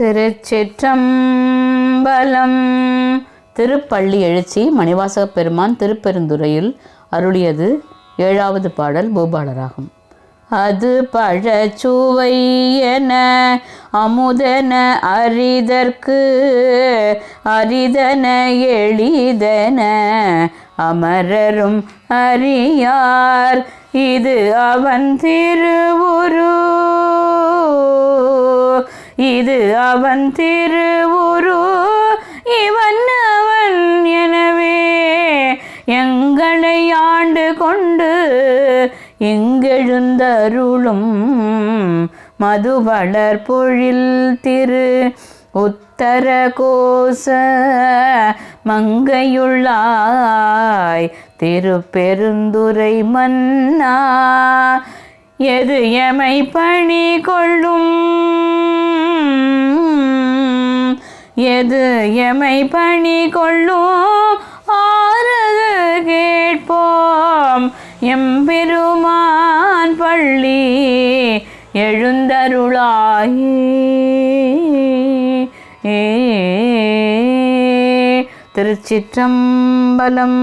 திருச்சிற்றம்பலம். திருப்பள்ளி எழுச்சி மணிவாசக பெருமான் திருப்பெருந்துறையில் அருளியது ஏழாவது பாடல் பூபாலராகும். அது பழச்சுவை என அமுதன அரிதற்கு அரிதன எளிதன அமரரும் அறியார். இது அவன் திருவுரு. இது அவன் திருவுரு இவன் அவன் எனவே. எங்களை ஆண்டு கொண்டு எங்கெழுந்தருளும் மதுவளர் பொழில் திரு உத்தர கோச மங்கையுள்ளாய் திருப்பெருந்துரை மன்னா. எது எமை பணி கொள்ளும்? எது எமை பணி கொள்ளும்? ஆறது கேட்போம். எம்பெருமான் பள்ளி எழுந்தருளாயே திருச்சிற்றம்பலம்